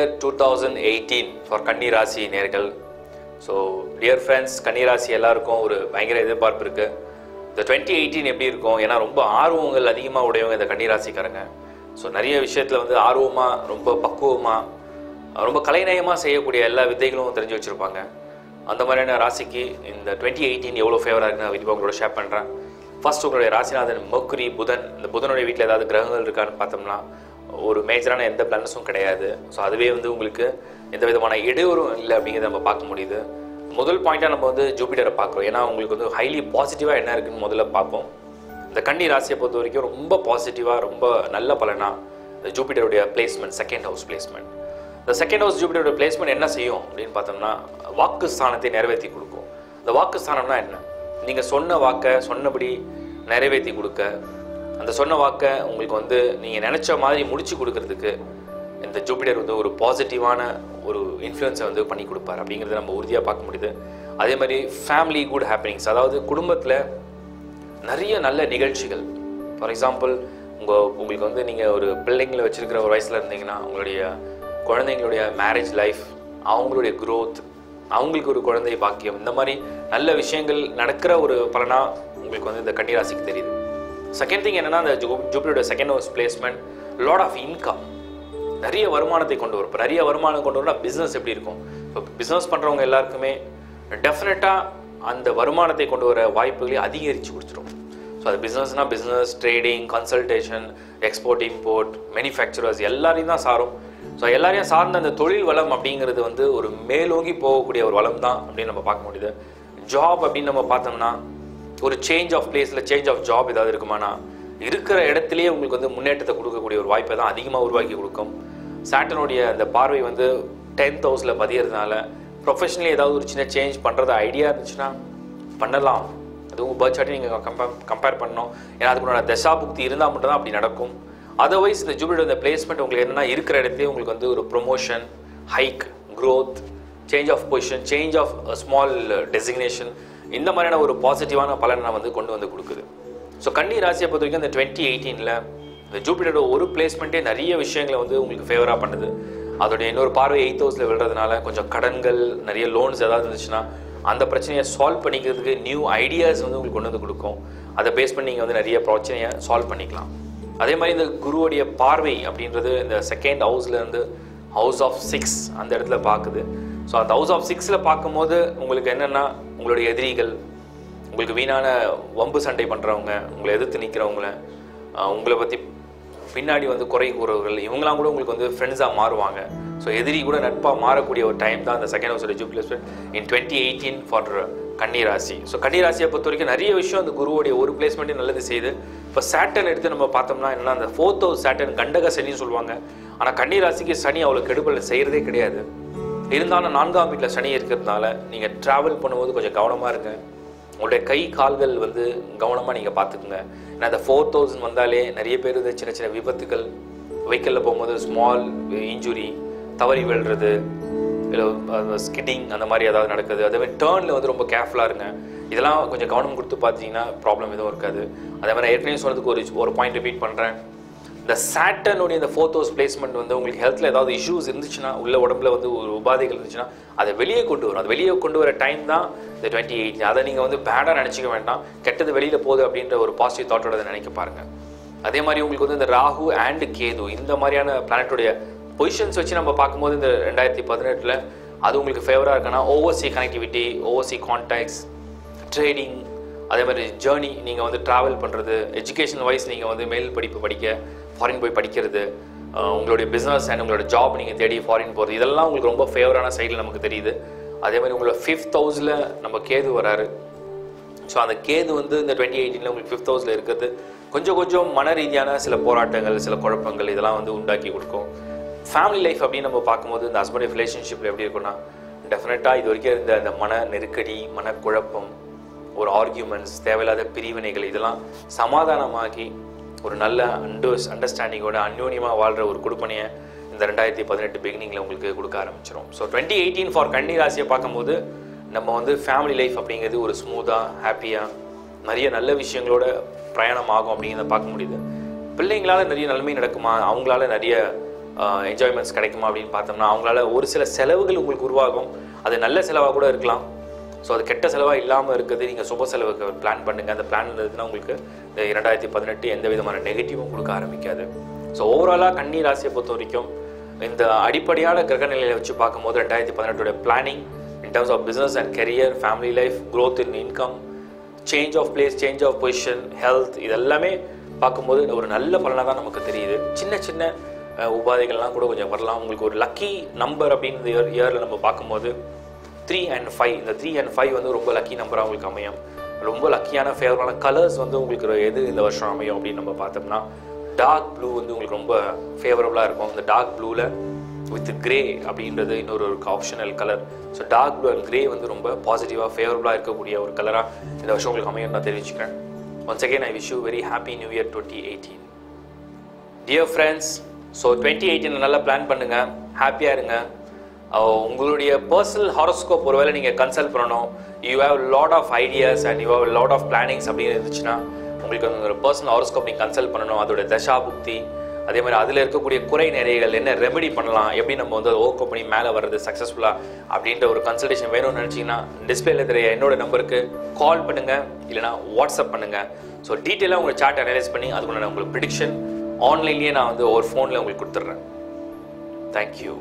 year two thousand eighteen for கன்னிராசி நேர்கள். So dear friends கன்னிராசி எல்லாருக்கும் ஒரு பயங்கர எதிர்பார்ப்பு இருக்குது இந்த டுவெண்ட்டி எயிட்டீன் எப்படி இருக்கும்? ஏன்னா ரொம்ப ஆர்வங்கள் அதிகமாக உடையவங்க இந்த கன்னிராசிக்காரங்க ஸோ நிறைய விஷயத்தில் வந்து ஆர்வமாக ரொம்ப பக்குவமாக ரொம்ப கலைநயமாக செய்யக்கூடிய எல்லா வித்தைகளும் தெரிஞ்சு வச்சுருப்பாங்க. அந்த மாதிரியான ராசிக்கு இந்த டுவெண்ட்டி எயிட்டீன் எவ்வளோ ஃபேவராக இருக்குன்னு நான் உங்களோட ஷேர் பண்ணுறேன் ஃபர்ஸ்ட் உங்களுடைய ராசிநாதன் மக்குரி புதன். இந்த புதனுடைய வீட்டில் ஏதாவது கிரகங்கள் இருக்கான்னு பார்த்தோம்னா ஒரு மேஜரான எந்த பிளானஸும் கிடையாது. ஸோ அதுவே வந்து உங்களுக்கு எந்த விதமான இடையூறும் இல்லை அப்படிங்கிறத நம்ம பார்க்க முடியுது. முதல் பாயிண்ட்டாக நம்ம வந்து ஜூபிட்டரை பார்க்குறோம். ஏன்னா உங்களுக்கு வந்து ஹைலி பாசிட்டிவாக என்ன இருக்குன்னு முதல்ல பார்ப்போம். இந்த கன்னி ராசியை பொறுத்த வரைக்கும் ரொம்ப பாசிட்டிவாக ரொம்ப நல்ல பலனா இந்த ஜூபிட்டருடைய பிளேஸ்மெண்ட் செகண்ட் ஹவுஸ் பிளேஸ்மெண்ட் இந்த செகண்ட் ஹவுஸ் ஜூபிட்டருடைய பிளேஸ்மெண்ட் என்ன செய்யும் அப்படின்னு பார்த்தோம்னா வாக்கு ஸ்தானத்தை நிறைவேற்றி கொடுக்கும். இந்த வாக்கு ஸ்தானம்னா என்ன? நீங்கள் சொன்ன வாக்கை சொன்னபடி நிறைவேற்றி கொடுக்க அந்த சொன்ன வாக்கை உங்களுக்கு வந்து நீங்கள் நினச்ச மாதிரி முடிச்சு கொடுக்கறதுக்கு இந்த ஜூபிட்டர் வந்து ஒரு பாசிட்டிவான ஒரு இன்ஃப்ளூயன்ஸை வந்து பண்ணி கொடுப்பார். அப்படிங்கிறத நம்ம உறுதியாக பார்க்க முடியுது. அதே மாதிரி ஃபேமிலி குட் ஹாப்பனிங்ஸ் அதாவது குடும்பத்தில் நிறைய நல்ல நிகழ்ச்சிகள். ஃபார் எக்ஸாம்பிள் உங்கள் உங்களுக்கு வந்து நீங்கள் ஒரு பிள்ளைங்களை வச்சுருக்கிற ஒரு வயசில் இருந்தீங்கன்னா உங்களுடைய குழந்தைங்களுடைய மேரேஜ் லைஃப் அவங்களுடைய க்ரோத் அவங்களுக்கு ஒரு குழந்தை பாக்கியம் இந்த மாதிரி நல்ல விஷயங்கள் நடக்கிற ஒரு பலனாக உங்களுக்கு வந்து இந்த கன்னிராசிக்கு தெரியுது. செகண்ட் திங் என்னன்னா அந்த zoo second house placement lot of income நிறைய வருமானத்தை கொண்டு வரும். இப்போ நிறைய வருமானம் கொண்டு வரணும் பிஸ்னஸ் எப்படி இருக்கும்? இப்போ பிஸ்னஸ் பண்ணுறவங்க எல்லாருக்குமே டெஃபினட்டாக அந்த வருமானத்தை கொண்டு வர வாய்ப்புகளை அதிகரித்து கொடுத்துரும். ஸோ அது பிஸ்னஸ்னால் business trading consultation export import manufacturers எல்லாரையும் தான் சாரும். ஸோ எல்லாரையும் சார்ந்த அந்த தொழில் வளம் அப்படிங்கிறது வந்து ஒரு மேலோங்கி போகக்கூடிய ஒரு வளம் தான் அப்படின்னு நம்ம பார்க்க முடியுது. ஜாப் அப்படின்னு நம்ம பார்த்தோம்னா ஒரு சேஞ்ச் ஆஃப் பிளேஸில் சேஞ்ச் ஆஃப் ஜாப் ஏதாவது இருக்குமானா இருக்கிற இடத்துலையே உங்களுக்கு வந்து முன்னேற்றத்தை கொடுக்கக்கூடிய ஒரு வாய்ப்பை தான் அதிகமாக உருவாக்கி கொடுக்கும். சாட்டனுடைய அந்த பார்வை வந்து டென்த் ஹவுஸில் பதியறதுனால ப்ரொஃபஷனலி ஏதாவது ஒரு சின்ன சேஞ்ச் பண்ணுறது ஐடியா இருந்துச்சுன்னா பண்ணலாம். அதுவும் பர்த் சார்ட்டை நீங்கள் கம்பேர் கம்பேர் பண்ணணும். ஏன்னா அதுக்குள்ள தசா புக்தி இருந்தால் மட்டும் தான் அப்படி நடக்கும். அதர்வைஸ் இந்த ஜூபிட்டர் இந்த பிளேஸ்மெண்ட் உங்களுக்கு என்னன்னா இருக்கிற இடத்துல உங்களுக்கு வந்து ஒரு promotion hike growth change of position change of small designation இந்த மாதிரியான ஒரு பாசிட்டிவான பலனை வந்து கொண்டு வந்து கொடுக்குது. ஸோ கன்னி ராசியை பொறுத்த வரைக்கும் இந்த டுவெண்ட்டி எயிட்டீனில் இந்த ஜூபிட்டரோட ஒரு பிளேஸ்மெண்ட்டே நிறைய விஷயங்களை வந்து உங்களுக்கு ஃபேவராக பண்ணுது. அதோடைய இன்னொரு பார்வை எயித் ஹவுஸில் விழுறதுனால கொஞ்சம் கடன்கள் நிறைய லோன்ஸ் ஏதாவது இருந்துச்சுன்னா அந்த பிரச்சனையை சால்வ் பண்ணிக்கிறதுக்கு நியூ ஐடியாஸ் வந்து உங்களுக்கு கொண்டு வந்து கொடுக்கும். அதை பேஸ் பண்ணி நீங்கள் வந்து நிறைய பிரச்சனையை சால்வ் பண்ணிக்கலாம். அதே மாதிரி இந்த குருவுடைய பார்வை அப்படின்றது இந்த செகண்ட் ஹவுஸ்லேருந்து ஹவுஸ் ஆஃப் சிக்ஸ் அந்த இடத்துல பார்க்குது. ஸோ அந்த ஹவுஸ் ஆஃப் சிக்ஸில் பார்க்கும்போது உங்களுக்கு என்னென்னா உங்களுடைய எதிரிகள் உங்களுக்கு வீணான வம்பு சண்டை பண்ணுறவங்க உங்களை எதிர்த்து நிற்கிறவங்கள உங்களை பற்றி பின்னாடி வந்து குறை கூறவர்கள் இவங்களாம் கூட உங்களுக்கு வந்து ஃப்ரெண்ட்ஸாக மாறுவாங்க. ஸோ எதிரி கூட நட்பாக மாறக்கூடிய ஒரு டைம் தான் அந்த செகண்ட் ஹவுஸோட ஜூப்ளேஸ்மெண்ட் இன் டுவெண்ட்டி எயிட்டீன் ஃபார் கன்னிராசி ஸோ கன்னிராசியை பொறுத்த வரைக்கும் நிறைய விஷயம் அந்த குருவுடைய ஒரு பிளேஸ்மெண்ட்டே நல்லது செய்யுது. இப்போ சேட்டன் எடுத்து நம்ம பார்த்தோம்னா என்னன்னா அந்த ஃபோர்த் ஹவுஸ் சேட்டன் கண்டக சனின்னு சொல்லுவாங்க. ஆனால் கன்னிராசிக்கு சனி அவ்வளோ கெடுபல் செய்கிறதே கிடையாது. இருந்தாலும் நான்காம் வீட்டில் சனி இருக்கிறதுனால நீங்கள் ட்ராவல் பண்ணும்போது கொஞ்சம் கவனமாக இருங்க. உங்களுடைய கை கால்கள் வந்து கவனமாக நீங்கள் பார்த்துக்குங்க. ஏன்னா அந்த ஃபோர் தௌசண்ட் வந்தாலே நிறைய பேர் வந்து சின்ன சின்ன விபத்துகள் வெஹிக்கிளில் போகும்போது ஸ்மால் இன்ஜுரி தவறி விழுறது இல்லை ஸ்கிட்டிங் அந்த மாதிரி ஏதாவது நடக்குது. அதே மாதிரி டேர்னில் வந்து ரொம்ப கேர்ஃபுல்லாக இருங்க. இதெல்லாம் கொஞ்சம் கவனம் கொடுத்து பார்த்தீங்கன்னா ப்ராப்ளம் எதுவும் இருக்காது. அதே மாதிரி ஏற்கனவே சொன்னதுக்கு ஒரு ஒரு பாயிண்ட் ரிப்பீட் பண்ணுறேன் இந்த சாட்டனுடைய இந்த ஃபோர்த் ஹவுஸ் பிளேஸ்மெண்ட் வந்து உங்களுக்கு ஹெல்த்தில் ஏதாவது இஷ்யூஸ் இருந்துச்சுன்னா உள்ள உடம்புல வந்து ஒரு உபாதைகள் இருந்துச்சுன்னா அதை வெளியே கொண்டு வரும். அது வெளியே கொண்டு வர டைம் தான் இந்த டுவெண்ட்டி எயிட் அதை நீங்கள் வந்து பேடாக நினச்சிக்க வேண்டாம். கெட்டது வெளியில் போகுது அப்படின்ற ஒரு பாசிட்டிவ் தாட்டோட அதை நினைக்க பாருங்கள் அதே மாதிரி உங்களுக்கு வந்து இந்த ராகு அண்ட் கேது இந்த மாதிரியான பிளானட்டுடைய பொசிஷன்ஸ் வச்சு நம்ம பார்க்கும்போது இந்த ரெண்டாயிரத்தி பதினெட்டில் அது உங்களுக்கு ஃபேவராக இருக்குன்னா overseas connectivity overseas contacts trading அதே மாதிரி ஜேர்னி நீங்கள் வந்து ட்ராவல் பண்ணுறது எஜுகேஷன் வைஸ் நீங்கள் வந்து மேல் படிப்பு படிக்க ஃபாரின் போய் படிக்கிறது உங்களுடைய பிஸ்னஸ் அண்ட் உங்களோட ஜாப் நீங்கள் தேடி ஃபாரின் போகிறது இதெல்லாம் உங்களுக்கு ரொம்ப ஃபேவரான சைடில் நமக்கு தெரியுது. அதே மாதிரி உங்களோட ஃபிஃப்த் ஹவுஸில் நம்ம கேது வராரு. ஸோ அந்த கேது வந்து இந்த டுவெண்ட்டி எயிட்டீனில் உங்களுக்கு ஃபிஃப்த் ஹவுஸில் இருக்கிறது கொஞ்சம் கொஞ்சம் மன ரீதியான சில போராட்டங்கள் சில குழப்பங்கள் இதெல்லாம் வந்து உண்டாக்கி கொடுக்கும். ஃபேமிலி லைஃப் அப்படின்னு நம்ம பார்க்கும்போது இந்த ஹஸ்பண்ட் ரிலேஷன்ஷிப்பில் எப்படி இருக்கும்னா டெஃபினட்டாக இது வரைக்கும் இருந்த அந்த மன நெருக்கடி மனக்குழப்பம் ஒரு ஆர்கியூமெண்ட்ஸ் தேவையில்லாத பிரிவினைகள் இதெல்லாம் சமாதானமாகி ஒரு நல்ல அண்டர்ஸ் அண்டர்ஸ்டாண்டிங்கோட அந்யோன்யமாக வாழ்கிற ஒரு கொடுப்பனையை இந்த ரெண்டாயிரத்தி பதினெட்டு பிகினிங்கில் உங்களுக்கு கொடுக்க ஆரம்பிச்சிடும் ஸோ டுவெண்ட்டி எயிட்டீன் ஃபார் கன்னி ராசியை பார்க்கும்போது நம்ம வந்து ஃபேமிலி லைஃப் அப்படிங்கிறது ஒரு ஸ்மூத்தாக ஹாப்பியாக நிறைய நல்ல விஷயங்களோட பிரயாணம் ஆகும் அப்படிங்கிறத பார்க்க முடியுது. பிள்ளைங்களால நிறைய நன்மை நடக்குமா? அவங்களால நிறைய என்ஜாய்மெண்ட்ஸ் கிடைக்குமா அப்படின்னு பார்த்தோம்னா அவங்களால ஒரு சில செலவுகள் உங்களுக்கு உருவாகும். அது நல்ல செலவாக கூட இருக்கலாம். ஸோ அது கெட்ட செலவாக இல்லாமல் இருக்குது. நீங்கள் சுப செலவுக்கு பிளான் பண்ணுங்கள் அந்த பிளான் இருந்ததுன்னா உங்களுக்கு இந்த இரண்டாயிரத்தி பதினெட்டு எந்த விதமான நெகட்டிவும் கொடுக்க ஆரம்பிக்காது. ஸோ ஓவராலாக கன்னி ராசியை பொறுத்த வரைக்கும் இந்த அடிப்படையான கிரக நிலையில வச்சு பார்க்கும்போது ரெண்டாயிரத்தி பதினெட்டோட planning in terms of business and career family life growth in income change of place change of position health இதெல்லாமே பார்க்கும்போது ஒரு நல்ல பலனாக தான் நமக்கு தெரியுது. சின்ன சின்ன உபாதைகள்லாம் கூட கொஞ்சம் வரலாம். உங்களுக்கு ஒரு லக்கி நம்பர் அப்படின்னு இந்த இயர் இயரில் நம்ம பார்க்கும்போது த்ரீ அண்ட் ஃபைவ் இந்த த்ரீ அண்ட் ஃபைவ் வந்து ரொம்ப லக்கி நம்பராக உங்களுக்கு அமையும். ரொம்ப லக்கியான ஃபேவரான கலர்ஸ் வந்து உங்களுக்கு எது இந்த வருஷம் அமையும் அப்படின்னு நம்ம பார்த்தோம்னா டார்க் ப்ளூ வந்து உங்களுக்கு ரொம்ப ஃபேவரபுளாக இருக்கும். இந்த டார்க் ப்ளூவில் வித் கிரே அப்படின்றது இன்னொரு ஒரு optional colour so dark blue and grey வந்து ரொம்ப பாசிட்டிவாக ஃபேவரபுளாக இருக்கக்கூடிய ஒரு கலராக இந்த வருஷம் உங்களுக்கு அமையும் நான் தெரிவிச்சுக்கிறேன். Once again I wish you very happy new year twenty eighteen dear friends so twenty eighteen நல்லா பிளான் பண்ணுங்கள் ஹாப்பியாக இருங்க. உங்களுடைய பர்சனல் ஹாரோஸ்கோப் ஒருவேளை நீங்கள் கன்சல்ட் பண்ணணும். You have lot of ideas and you have lot of plannings அப்படின்னு இருந்துச்சுன்னா உங்களுக்கு வந்து ஒரு பர்சனல் ஹாரோஸ்கோப் நீங்கள் கன்சல்ட் பண்ணணும். அதோட தசாபுக்தி அதே மாதிரி அதில் இருக்கக்கூடிய குறை நிறைகள் என்ன ரெமெடி பண்ணலாம் எப்படி நம்ம வந்து ஓவர் பண்ணி மேலே வர்றது சக்ஸஸ்ஃபுல்லாக அப்படின்ற ஒரு கன்சல்டேஷன் வேணும்னு நினச்சிங்கன்னா டிஸ்பிளேல தெரிய என்னோட நம்பருக்கு கால் பண்ணுங்கள் இல்லைனா வாட்ஸ்அப் பண்ணுங்கள் ஸோ டீட்டெயிலாக உங்கள் சார்ட் அனலைஸ் பண்ணி அதுக்குள்ள உங்களுக்கு ப்ரிடிக்ஷன் ஆன்லைன்லேயே நான் வந்து ஒரு ஃபோனில் உங்களுக்கு கொடுத்துட்றேன். தேங்க்யூ